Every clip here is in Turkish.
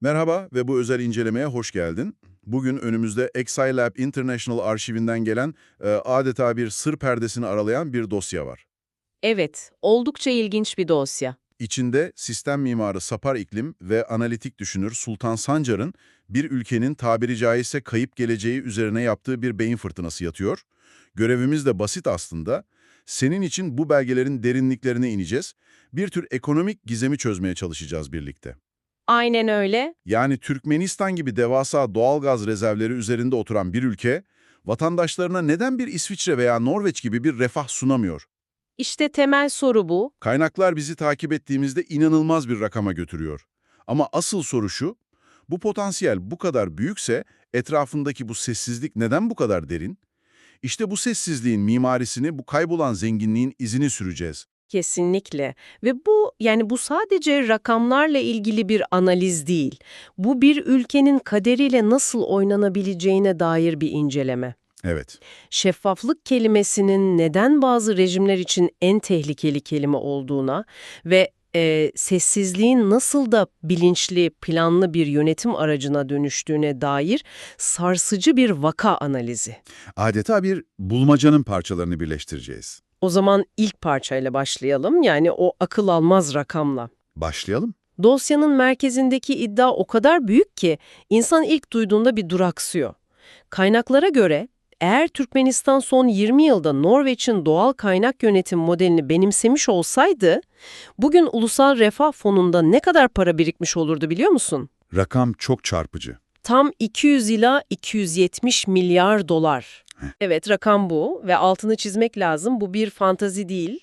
Merhaba ve bu özel incelemeye hoş geldin. Bugün önümüzde Exilab International arşivinden gelen e, adeta bir sır perdesini aralayan bir dosya var. Evet, oldukça ilginç bir dosya. İçinde sistem mimarı Sapar İklim ve analitik düşünür Sultan Sancar'ın bir ülkenin tabiri caizse kayıp geleceği üzerine yaptığı bir beyin fırtınası yatıyor. Görevimiz de basit aslında. Senin için bu belgelerin derinliklerine ineceğiz. Bir tür ekonomik gizemi çözmeye çalışacağız birlikte. Aynen öyle. Yani Türkmenistan gibi devasa doğalgaz rezervleri üzerinde oturan bir ülke, vatandaşlarına neden bir İsviçre veya Norveç gibi bir refah sunamıyor? İşte temel soru bu. Kaynaklar bizi takip ettiğimizde inanılmaz bir rakama götürüyor. Ama asıl soru şu, bu potansiyel bu kadar büyükse etrafındaki bu sessizlik neden bu kadar derin? İşte bu sessizliğin mimarisini, bu kaybolan zenginliğin izini süreceğiz. Kesinlikle. Ve bu yani bu sadece rakamlarla ilgili bir analiz değil. Bu bir ülkenin kaderiyle nasıl oynanabileceğine dair bir inceleme. Evet, Şeffaflık kelimesinin neden bazı rejimler için en tehlikeli kelime olduğuna ve e, sessizliğin nasıl da bilinçli, planlı bir yönetim aracına dönüştüğüne dair sarsıcı bir vaka analizi. adeta bir bulmacanın parçalarını birleştireceğiz. O zaman ilk parçayla başlayalım, yani o akıl almaz rakamla. Başlayalım. Dosyanın merkezindeki iddia o kadar büyük ki insan ilk duyduğunda bir duraksıyor. Kaynaklara göre eğer Türkmenistan son 20 yılda Norveç'in doğal kaynak yönetim modelini benimsemiş olsaydı, bugün Ulusal Refah Fonu'nda ne kadar para birikmiş olurdu biliyor musun? Rakam çok çarpıcı. Tam 200 ila 270 milyar dolar. Evet rakam bu ve altını çizmek lazım. Bu bir fantazi değil.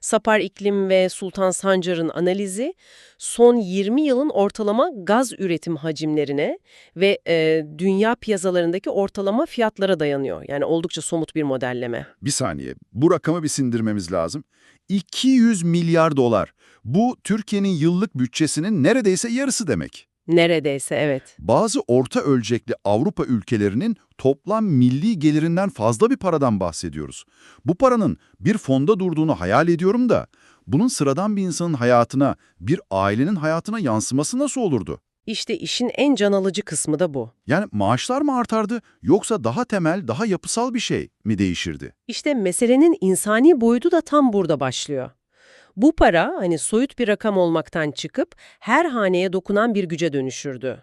Sapar İklim ve Sultan Sancar'ın analizi son 20 yılın ortalama gaz üretim hacimlerine ve e, dünya piyasalarındaki ortalama fiyatlara dayanıyor. Yani oldukça somut bir modelleme. Bir saniye, bu rakamı bir sindirmemiz lazım. 200 milyar dolar. Bu Türkiye'nin yıllık bütçesinin neredeyse yarısı demek. Neredeyse evet. Bazı orta ölçekli Avrupa ülkelerinin toplam milli gelirinden fazla bir paradan bahsediyoruz. Bu paranın bir fonda durduğunu hayal ediyorum da, bunun sıradan bir insanın hayatına, bir ailenin hayatına yansıması nasıl olurdu? İşte işin en can alıcı kısmı da bu. Yani maaşlar mı artardı yoksa daha temel, daha yapısal bir şey mi değişirdi? İşte meselenin insani boyutu da tam burada başlıyor. Bu para hani soyut bir rakam olmaktan çıkıp her haneye dokunan bir güce dönüşürdü.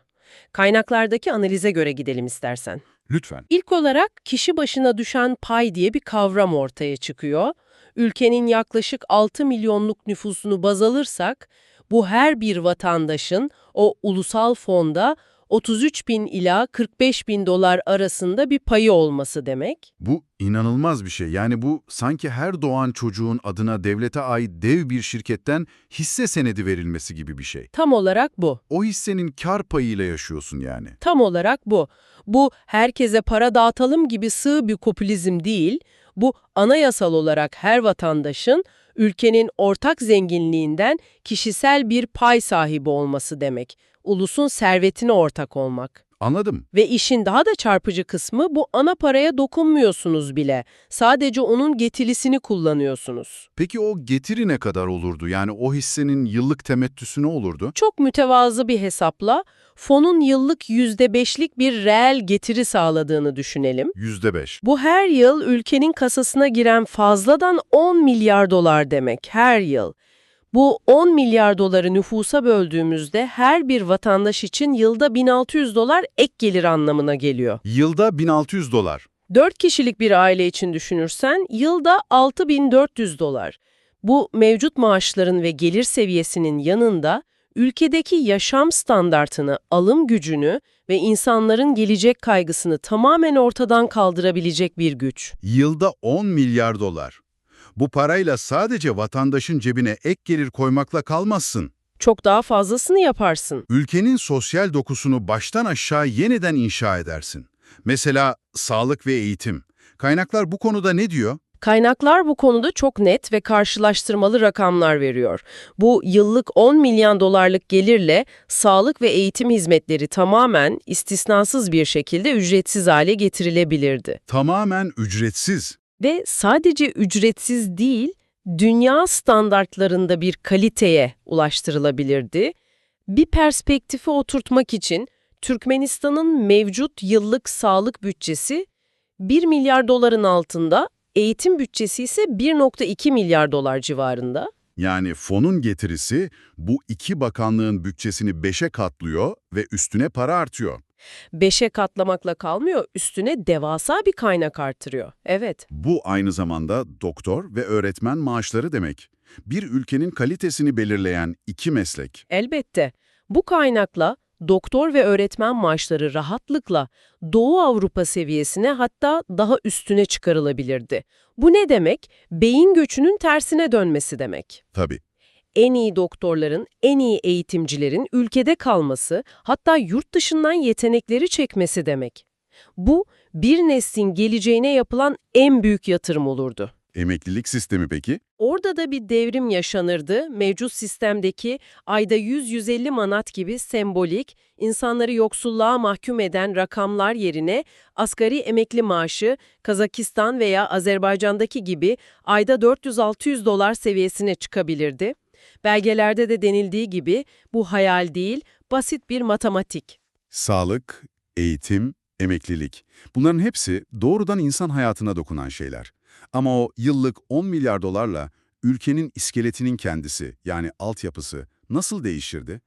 Kaynaklardaki analize göre gidelim istersen. Lütfen. İlk olarak kişi başına düşen pay diye bir kavram ortaya çıkıyor. Ülkenin yaklaşık 6 milyonluk nüfusunu baz alırsak bu her bir vatandaşın o ulusal fonda 33 bin ila 45 bin dolar arasında bir payı olması demek. Bu inanılmaz bir şey. Yani bu sanki her doğan çocuğun adına devlete ait dev bir şirketten hisse senedi verilmesi gibi bir şey. Tam olarak bu. O hissenin kar payıyla yaşıyorsun yani. Tam olarak bu. Bu herkese para dağıtalım gibi sığ bir popülizm değil, bu anayasal olarak her vatandaşın ülkenin ortak zenginliğinden kişisel bir pay sahibi olması demek. Ulusun servetine ortak olmak. Anladım. Ve işin daha da çarpıcı kısmı bu ana paraya dokunmuyorsunuz bile. Sadece onun getirisini kullanıyorsunuz. Peki o getiri ne kadar olurdu? Yani o hissenin yıllık temettüsü ne olurdu? Çok mütevazı bir hesapla fonun yıllık %5'lik bir reel getiri sağladığını düşünelim. Yüzde beş. Bu her yıl ülkenin kasasına giren fazladan 10 milyar dolar demek her yıl. Bu 10 milyar doları nüfusa böldüğümüzde her bir vatandaş için yılda 1600 dolar ek gelir anlamına geliyor. Yılda 1600 dolar. 4 kişilik bir aile için düşünürsen yılda 6400 dolar. Bu mevcut maaşların ve gelir seviyesinin yanında ülkedeki yaşam standartını, alım gücünü ve insanların gelecek kaygısını tamamen ortadan kaldırabilecek bir güç. Yılda 10 milyar dolar. Bu parayla sadece vatandaşın cebine ek gelir koymakla kalmazsın. Çok daha fazlasını yaparsın. Ülkenin sosyal dokusunu baştan aşağı yeniden inşa edersin. Mesela sağlık ve eğitim. Kaynaklar bu konuda ne diyor? Kaynaklar bu konuda çok net ve karşılaştırmalı rakamlar veriyor. Bu yıllık 10 milyon dolarlık gelirle sağlık ve eğitim hizmetleri tamamen istisnasız bir şekilde ücretsiz hale getirilebilirdi. Tamamen ücretsiz. Ve sadece ücretsiz değil, dünya standartlarında bir kaliteye ulaştırılabilirdi Bir perspektifi oturtmak için Türkmenistan'ın mevcut yıllık sağlık bütçesi 1 milyar doların altında, eğitim bütçesi ise 1.2 milyar dolar civarında. Yani fonun getirisi bu iki bakanlığın bütçesini beşe katlıyor ve üstüne para artıyor. Beşe katlamakla kalmıyor, üstüne devasa bir kaynak artırıyor. Evet. Bu aynı zamanda doktor ve öğretmen maaşları demek. Bir ülkenin kalitesini belirleyen iki meslek. Elbette. Bu kaynakla doktor ve öğretmen maaşları rahatlıkla Doğu Avrupa seviyesine hatta daha üstüne çıkarılabilirdi. Bu ne demek? Beyin göçünün tersine dönmesi demek. Tabii. En iyi doktorların, en iyi eğitimcilerin ülkede kalması, hatta yurt dışından yetenekleri çekmesi demek. Bu, bir neslin geleceğine yapılan en büyük yatırım olurdu. Emeklilik sistemi peki? Orada da bir devrim yaşanırdı. Mevcut sistemdeki ayda 100-150 manat gibi sembolik, insanları yoksulluğa mahkum eden rakamlar yerine asgari emekli maaşı Kazakistan veya Azerbaycan'daki gibi ayda 400-600 dolar seviyesine çıkabilirdi. Belgelerde de denildiği gibi bu hayal değil, basit bir matematik. Sağlık, eğitim, emeklilik. Bunların hepsi doğrudan insan hayatına dokunan şeyler. Ama o yıllık 10 milyar dolarla ülkenin iskeletinin kendisi yani altyapısı nasıl değişirdi?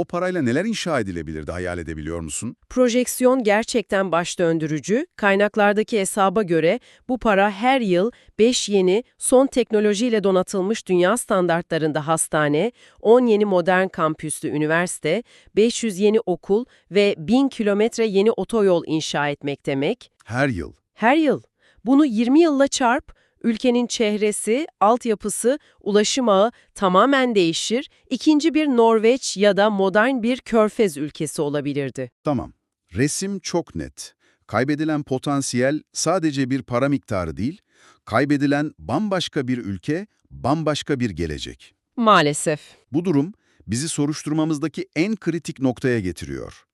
O parayla neler inşa edilebilirdi hayal edebiliyor musun? Projeksiyon gerçekten baş döndürücü. Kaynaklardaki hesaba göre bu para her yıl 5 yeni, son teknolojiyle donatılmış dünya standartlarında hastane, 10 yeni modern kampüslü üniversite, 500 yeni okul ve 1000 kilometre yeni otoyol inşa etmek demek. Her yıl. Her yıl. Bunu 20 yılla çarp, ülkenin çehresi, altyapısı, ulaşım ağı tamamen değişir, ikinci bir Norveç ya da modern bir körfez ülkesi olabilirdi. Tamam. Resim çok net. Kaybedilen potansiyel sadece bir para miktarı değil, kaybedilen bambaşka bir ülke, bambaşka bir gelecek. Maalesef. Bu durum bizi soruşturmamızdaki en kritik noktaya getiriyor.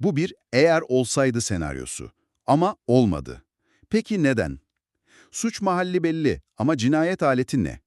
Bu bir eğer olsaydı senaryosu. Ama olmadı. Peki neden? Suç mahalli belli ama cinayet aleti ne?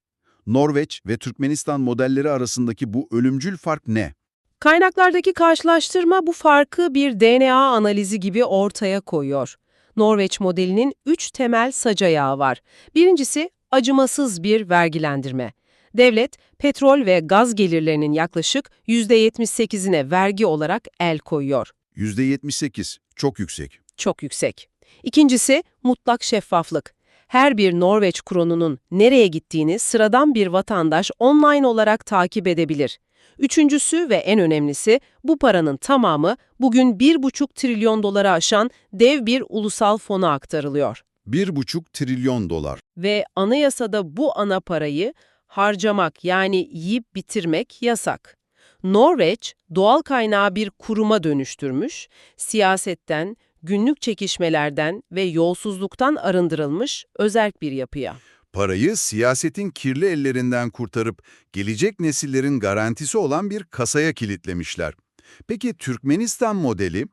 Norveç ve Türkmenistan modelleri arasındaki bu ölümcül fark ne? Kaynaklardaki karşılaştırma bu farkı bir DNA analizi gibi ortaya koyuyor. Norveç modelinin üç temel sac ayağı var. Birincisi acımasız bir vergilendirme. Devlet, petrol ve gaz gelirlerinin yaklaşık %78'ine vergi olarak el koyuyor. %78, çok yüksek. Çok yüksek. İkincisi mutlak şeffaflık. Her bir Norveç kronunun nereye gittiğini sıradan bir vatandaş online olarak takip edebilir. Üçüncüsü ve en önemlisi bu paranın tamamı bugün 1,5 trilyon dolara aşan dev bir ulusal fona aktarılıyor. 1,5 trilyon dolar. Ve anayasada bu ana parayı harcamak yani yiyip bitirmek yasak. Norveç doğal kaynağı bir kuruma dönüştürmüş, siyasetten, günlük çekişmelerden ve yolsuzluktan arındırılmış özerk bir yapıya. Parayı siyasetin kirli ellerinden kurtarıp gelecek nesillerin garantisi olan bir kasaya kilitlemişler. Peki Türkmenistan modeli,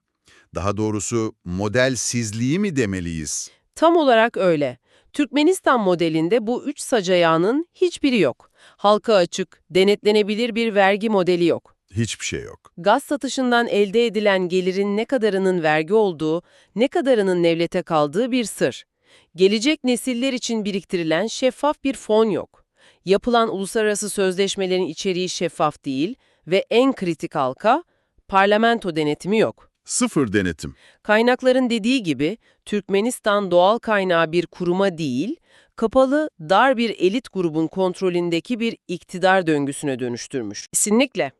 daha doğrusu modelsizliği mi demeliyiz? Tam olarak öyle. Türkmenistan modelinde bu üç sac ayağının hiçbiri yok. Halka açık, denetlenebilir bir vergi modeli yok. Hiçbir şey yok. Gaz satışından elde edilen gelirin ne kadarının vergi olduğu, ne kadarının devlete kaldığı bir sır. Gelecek nesiller için biriktirilen şeffaf bir fon yok. Yapılan uluslararası sözleşmelerin içeriği şeffaf değil ve en kritik halka, parlamento denetimi yok. Sıfır denetim. Kaynakların dediği gibi Türkmenistan doğal kaynağı bir kuruma değil, kapalı, dar bir elit grubun kontrolündeki bir iktidar döngüsüne dönüştürmüş. Kesinlikle.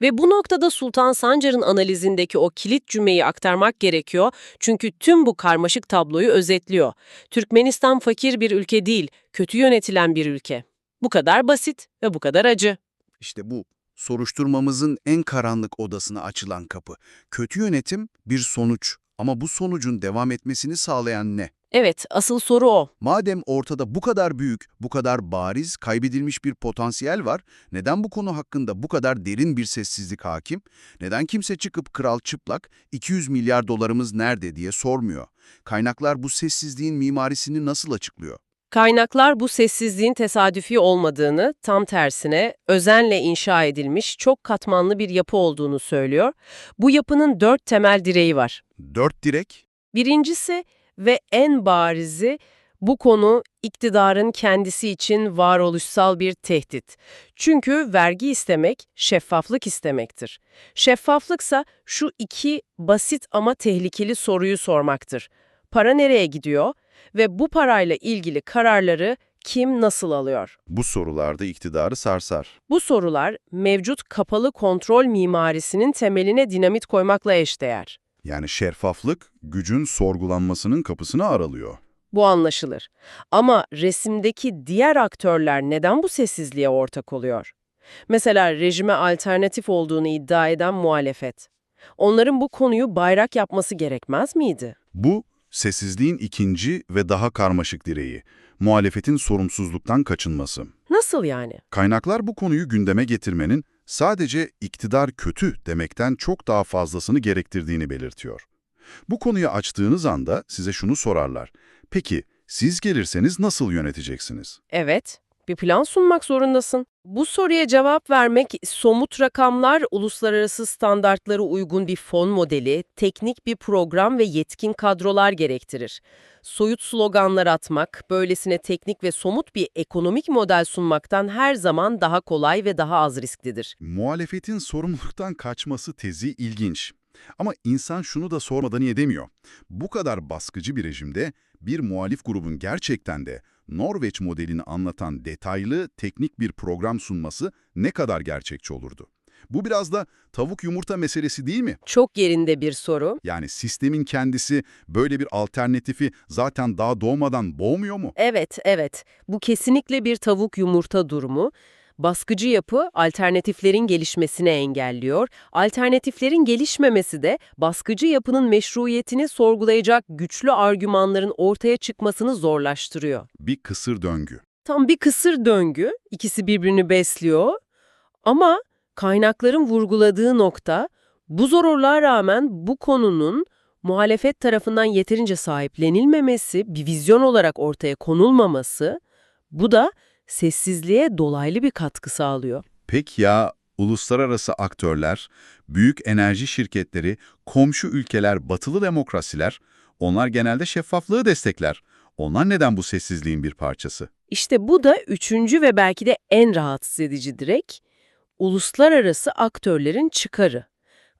Ve bu noktada Sultan Sancar'ın analizindeki o kilit cümleyi aktarmak gerekiyor çünkü tüm bu karmaşık tabloyu özetliyor. Türkmenistan fakir bir ülke değil, kötü yönetilen bir ülke. Bu kadar basit ve bu kadar acı. İşte bu soruşturmamızın en karanlık odasına açılan kapı. Kötü yönetim bir sonuç ama bu sonucun devam etmesini sağlayan ne? Evet, asıl soru o. Madem ortada bu kadar büyük, bu kadar bariz, kaybedilmiş bir potansiyel var, neden bu konu hakkında bu kadar derin bir sessizlik hakim? Neden kimse çıkıp kral çıplak, 200 milyar dolarımız nerede diye sormuyor? Kaynaklar bu sessizliğin mimarisini nasıl açıklıyor? Kaynaklar bu sessizliğin tesadüfi olmadığını, tam tersine özenle inşa edilmiş çok katmanlı bir yapı olduğunu söylüyor. Bu yapının dört temel direği var. Dört direk? Birincisi ve en barizi bu konu iktidarın kendisi için varoluşsal bir tehdit. Çünkü vergi istemek şeffaflık istemektir. Şeffaflıksa şu iki basit ama tehlikeli soruyu sormaktır. Para nereye gidiyor ve bu parayla ilgili kararları kim nasıl alıyor? Bu sorularda iktidarı sarsar. Bu sorular mevcut kapalı kontrol mimarisinin temeline dinamit koymakla eşdeğer. Yani şeffaflık gücün sorgulanmasının kapısını aralıyor. Bu anlaşılır. Ama resimdeki diğer aktörler neden bu sessizliğe ortak oluyor? Mesela rejime alternatif olduğunu iddia eden muhalefet. Onların bu konuyu bayrak yapması gerekmez miydi? Bu, sessizliğin ikinci ve daha karmaşık direği. Muhalefetin sorumsuzluktan kaçınması. Nasıl yani? Kaynaklar bu konuyu gündeme getirmenin sadece iktidar kötü demekten çok daha fazlasını gerektirdiğini belirtiyor. Bu konuyu açtığınız anda size şunu sorarlar. Peki, siz gelirseniz nasıl yöneteceksiniz? Evet, bir plan sunmak zorundasın. Bu soruya cevap vermek somut rakamlar, uluslararası standartlara uygun bir fon modeli, teknik bir program ve yetkin kadrolar gerektirir. Soyut sloganlar atmak, böylesine teknik ve somut bir ekonomik model sunmaktan her zaman daha kolay ve daha az risklidir. Muhalefetin sorumluluktan kaçması tezi ilginç. Ama insan şunu da sormadan edemiyor. Bu kadar baskıcı bir rejimde bir muhalif grubun gerçekten de Norveç modelini anlatan detaylı, teknik bir program sunması ne kadar gerçekçi olurdu? Bu biraz da tavuk yumurta meselesi değil mi? Çok yerinde bir soru. Yani sistemin kendisi böyle bir alternatifi zaten daha doğmadan boğmuyor mu? Evet, evet. Bu kesinlikle bir tavuk yumurta durumu. Baskıcı yapı alternatiflerin gelişmesini engelliyor. Alternatiflerin gelişmemesi de baskıcı yapının meşruiyetini sorgulayacak güçlü argümanların ortaya çıkmasını zorlaştırıyor. Bir kısır döngü. Tam bir kısır döngü, ikisi birbirini besliyor. Ama kaynakların vurguladığı nokta, bu zorluğa rağmen bu konunun muhalefet tarafından yeterince sahiplenilmemesi, bir vizyon olarak ortaya konulmaması, bu da sessizliğe dolaylı bir katkı sağlıyor. Peki ya uluslararası aktörler, büyük enerji şirketleri, komşu ülkeler, batılı demokrasiler, onlar genelde şeffaflığı destekler. Onlar neden bu sessizliğin bir parçası? İşte bu da üçüncü ve belki de en rahatsız edici direk, uluslararası aktörlerin çıkarı.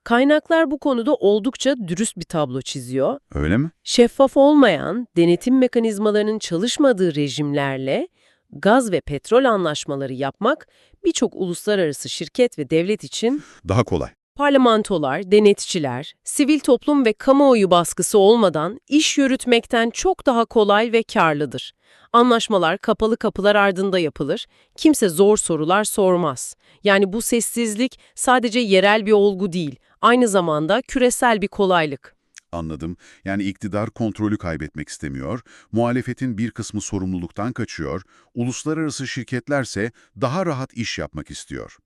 Kaynaklar bu konuda oldukça dürüst bir tablo çiziyor. Öyle mi? Şeffaf olmayan, denetim mekanizmalarının çalışmadığı rejimlerle gaz ve petrol anlaşmaları yapmak birçok uluslararası şirket ve devlet için Daha kolay. parlamentolar, denetçiler, sivil toplum ve kamuoyu baskısı olmadan iş yürütmekten çok daha kolay ve karlıdır. Anlaşmalar kapalı kapılar ardında yapılır, kimse zor sorular sormaz. Yani bu sessizlik sadece yerel bir olgu değil, aynı zamanda küresel bir kolaylık. Anladım. Yani iktidar kontrolü kaybetmek istemiyor, muhalefetin bir kısmı sorumluluktan kaçıyor, uluslararası şirketlerse daha rahat iş yapmak istiyor.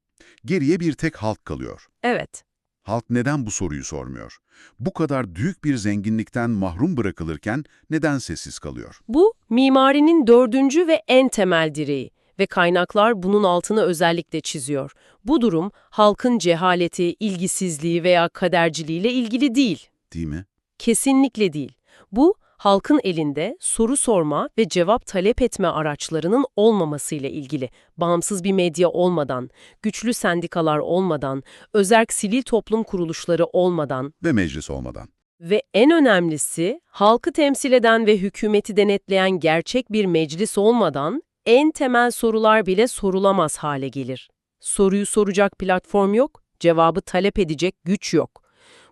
Geriye bir tek halk kalıyor. Evet. Halk neden bu soruyu sormuyor? Bu kadar büyük bir zenginlikten mahrum bırakılırken neden sessiz kalıyor? Bu, mimarinin dördüncü ve en temel direği ve kaynaklar bunun altını özellikle çiziyor. Bu durum, halkın cehaleti, ilgisizliği veya kaderciliğiyle ilgili değil. Değil mi? Kesinlikle değil. Bu, halkın elinde soru sorma ve cevap talep etme araçlarının olmamasıyla ilgili. Bağımsız bir medya olmadan, güçlü sendikalar olmadan, özerk sivil toplum kuruluşları olmadan Ve meclis olmadan. ve en önemlisi halkı temsil eden ve hükümeti denetleyen gerçek bir meclis olmadan en temel sorular bile sorulamaz hale gelir. Soruyu soracak platform yok, cevabı talep edecek güç yok.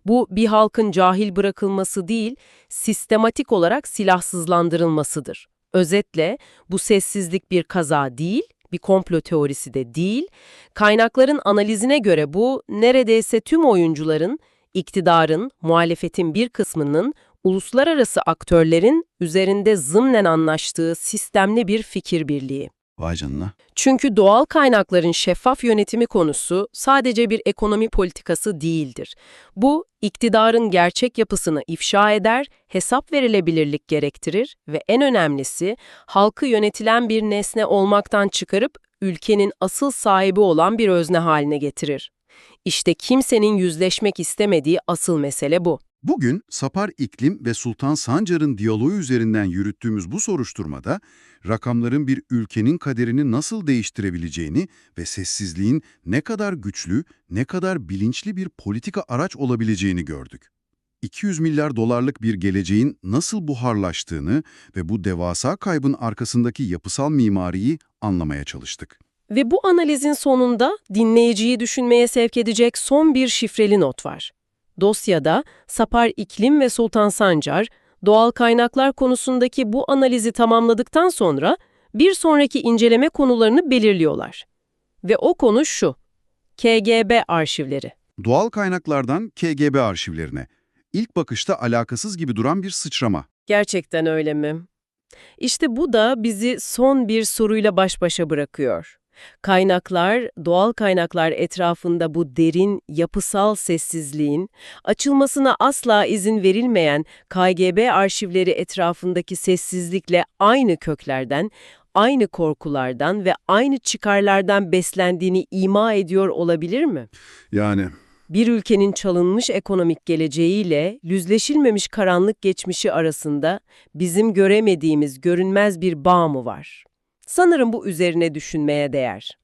Bu bir halkın cahil bırakılması değil, sistematik olarak silahsızlandırılmasıdır. Özetle bu sessizlik bir kaza değil, bir komplo teorisi de değil. Kaynakların analizine göre bu neredeyse tüm oyuncuların, iktidarın, muhalefetin bir kısmının, uluslararası aktörlerin üzerinde zımnen anlaştığı sistemli bir fikir birliği. Vay canına. Çünkü doğal kaynakların şeffaf yönetimi konusu sadece bir ekonomi politikası değildir. Bu, iktidarın gerçek yapısını ifşa eder, hesap verilebilirlik gerektirir ve en önemlisi halkı yönetilen bir nesne olmaktan çıkarıp ülkenin asıl sahibi olan bir özne haline getirir. İşte kimsenin yüzleşmek istemediği asıl mesele bu. Bugün Sapar İklim ve Sultan Sancar'ın diyaloğu üzerinden yürüttüğümüz bu soruşturmada rakamların bir ülkenin kaderini nasıl değiştirebileceğini ve sessizliğin ne kadar güçlü, ne kadar bilinçli bir politika araç olabileceğini gördük. 200 milyar dolarlık bir geleceğin nasıl buharlaştığını ve bu devasa kaybın arkasındaki yapısal mimariyi anlamaya çalıştık. Ve bu analizin sonunda dinleyiciyi düşünmeye sevk edecek son bir şifreli not var. Dosyada Sapar İklim ve Sultan Sancar, doğal kaynaklar konusundaki bu analizi tamamladıktan sonra bir sonraki inceleme konularını belirliyorlar. Ve o konu şu, KGB arşivleri. Doğal kaynaklardan KGB arşivlerine. İlk bakışta alakasız gibi duran bir sıçrama. Gerçekten öyle mi? İşte bu da bizi son bir soruyla baş başa bırakıyor. Kaynaklar, doğal kaynaklar etrafında bu derin, yapısal sessizliğin, açılmasına asla izin verilmeyen KGB arşivleri etrafındaki sessizlikle aynı köklerden, aynı korkulardan ve aynı çıkarlardan beslendiğini ima ediyor olabilir mi? Yani Bir ülkenin çalınmış ekonomik geleceğiyle yüzleşilmemiş karanlık geçmişi arasında bizim göremediğimiz görünmez bir bağ mı var? Sanırım bu üzerine düşünmeye değer.